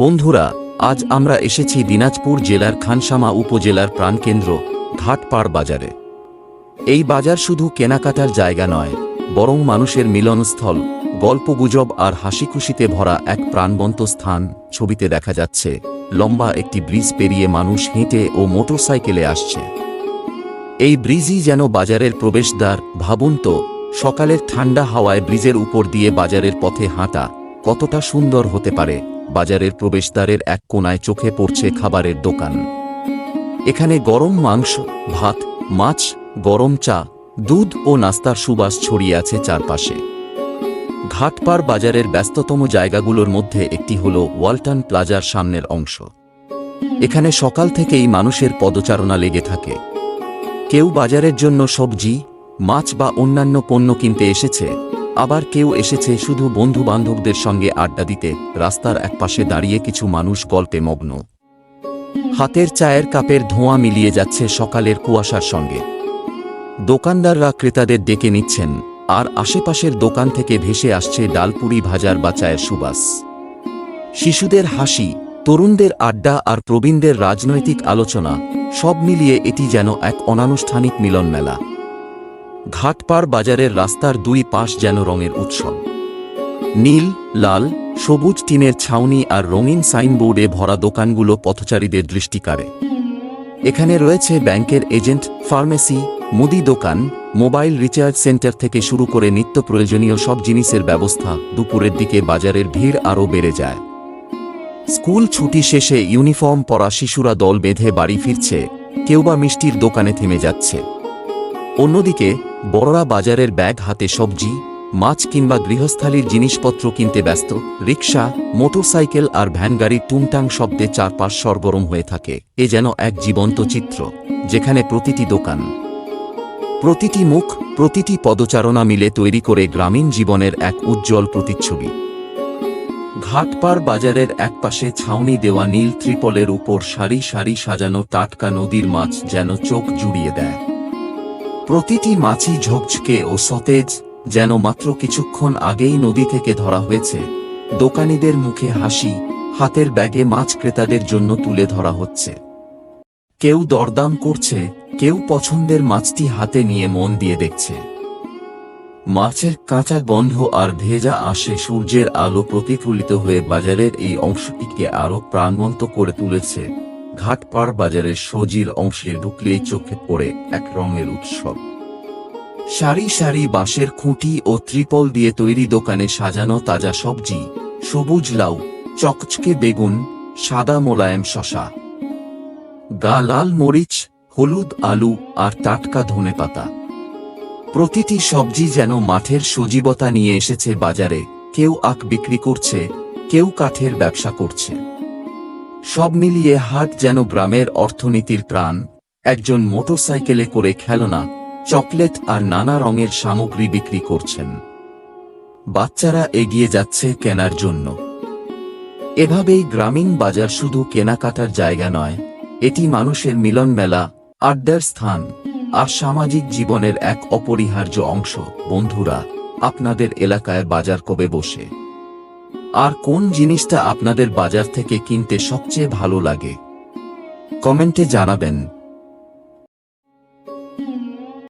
বন্ধুরা, আজ আমরা এসেছি দিনাজপুর জেলার খানসামা উপজেলার প্রাণকেন্দ্র ঘাটপাড় বাজারে। এই বাজার শুধু কেনাকাটার জায়গা নয়, বরং মানুষের মিলনস্থল, গল্পগুজব আর হাসিখুশিতে ভরা এক প্রাণবন্ত স্থান ছবিতে দেখা যাচ্ছে। লম্বা একটি ব্রিজ পেরিয়ে মানুষ হেঁটে ও মোটরসাইকেলে আসছে। এই ব্রিজই যেন বাজারের প্রবেশদ্বার, ভাবুন তো, সকালের ঠান্ডা হাওয়ায় ব্রিজের উপর দিয়ে বাজারের পথে হাঁটা কতটা সুন্দর হতে পারে। বাজারের প্রবেশদ্বারের এক কোনায় চোখে পড়ছে খাবারের দোকান। এখানে গরম মাংস, ভাত, মাছ, গরম চা, দুধ ও নাস্তার সুবাস ছড়িয়ে আছে চারপাশে। ঘাটপাড় বাজারের ব্যস্ততম জায়গাগুলোর মধ্যে একটি হল ওয়ালটন প্লাজার সামনের অংশ। এখানে সকাল থেকেই মানুষের পদচারণা লেগে থাকে। কেউ বাজারের জন্য সবজি, মাছ বা অন্যান্য পণ্য কিনতে এসেছে। আবার কেউ এসেছে শুধু বন্ধু বান্ধবদের সঙ্গে আড্ডা দিতে, রাস্তার একপাশে দাঁড়িয়ে কিছু মানুষ গল্পে মগ্ন। হাতের চায়ের কাপের ধোঁয়া মিলিয়ে যাচ্ছে সকালের কুয়াশার সঙ্গে। দোকানদাররা ক্রেতাদের ডেকে নিচ্ছেন, আর আশেপাশের দোকান থেকে ভেসে আসছে ডালপুরি ভাজার বা চায়ের সুবাস। শিশুদের হাসি, তরুণদের আড্ডা আর প্রবীণদের রাজনৈতিক আলোচনা সব মিলিয়ে এটি যেন এক অনানুষ্ঠানিক মিলন মেলা ঘাটপাড় বাজারের রাস্তার দুই পাশ যেন রঙের উৎসব। নীল, লাল, সবুজ টিনের ছাউনি আর রঙিন সাইনবোর্ডে ভরা দোকানগুলো পথচারীদের দৃষ্টি কাড়ে এখানে রয়েছে ব্যাংকের এজেন্ট, ফার্মেসি, মুদি দোকান, মোবাইল রিচার্জ সেন্টার থেকে শুরু করে নিত্য প্রয়োজনীয় সব জিনিসের ব্যবস্থা দুপুরের দিকে বাজারের ভিড় আরও বেড়ে যায়। স্কুল ছুটি শেষে ইউনিফর্ম পরা শিশুরা দল বেঁধে বাড়ি ফিরছে, কেউ বা মিষ্টির দোকানে থেমে যাচ্ছে। অন্যদিকে বড়রা বাজারের ব্যাগ, হাতে সবজি, মাছ কিংবা গৃহস্থালির জিনিসপত্র কিনতে ব্যস্ত রিক্সা মোটরসাইকেল আর ভ্যানগাড়ির টুংটাং শব্দে চারপাশ সরগরম হয়ে থাকে। এ যেন এক জীবন্ত চিত্র, যেখানে প্রতিটি দোকান, প্রতিটি মুখ, প্রতিটি পদচারণা মিলে তৈরি করে গ্রামীণ জীবনের এক উজ্জ্বল প্রতিচ্ছবি। ঘাটপাড় বাজারের একপাশে ছাউনি দেওয়া নীল ত্রিপলের উপর সারি সারি সাজানো টাটকা নদীর মাছ যেন চোখ জুড়িয়ে দেয়। প্রতিটি মাছই ঝকঝকে ও সতেজ, যেন মাত্র কিছুক্ষণ আগেই নদী থেকে ধরা হয়েছে। দোকানীদের মুখে হাসি, হাতের ব্যাগে মাছ ক্রেতাদের জন্য তুলে ধরা হচ্ছে। কেউ দরদাম করছে, কেউ পছন্দের মাছটি হাতে নিয়ে মন দিয়ে দেখছে। মাছের কাঁচা গন্ধ আর ভেজা আসে সূর্যের আলো প্রতিফলিত হয়ে বাজারের এই অংশটিকে আরও প্রাণবন্ত করে তুলেছে। ঘাটপাড় বাজারের সজির অংশে ঢুকলেই চোখে পড়ে এক রঙের উৎসব। সারি সারি বাঁশের খুঁটি ও ত্রিপল দিয়ে তৈরি দোকানে সাজানো তাজা সবজি, সবুজ লাউ, চকচকে বেগুন, সাদা মোলায়েম শশা। গা লাল মরিচ, হলুদ আলু আর টাটকা ধনেপাতা। প্রতিটি সবজি যেন মাঠের সজীবতা নিয়ে এসেছে বাজারে। কেউ আখ বিক্রি করছে, কেউ কাঠের ব্যবসা করছে। সব মিলিয়ে হাট যেন গ্রামের অর্থনীতির প্রাণ একজন মোটরসাইকেলে করে খেলনা, চকলেট আর নানা রঙের সামগ্রী বিক্রি করছেন। বাচ্চারা এগিয়ে যাচ্ছে কেনার জন্য। এভাবেই গ্রামীণ বাজার শুধু কেনাকাটার জায়গা নয়, এটি মানুষের মিলন মেলা, আড্ডার স্থান আর সামাজিক জীবনের এক অপরিহার্য অংশ। বন্ধুরা, আপনাদের এলাকায় বাজার কবে বসে? আর কোন জিনিসটা আপনাদের বাজার থেকে কিনতে সবচেয়ে ভালো লাগে? কমেন্টে জানাবেন।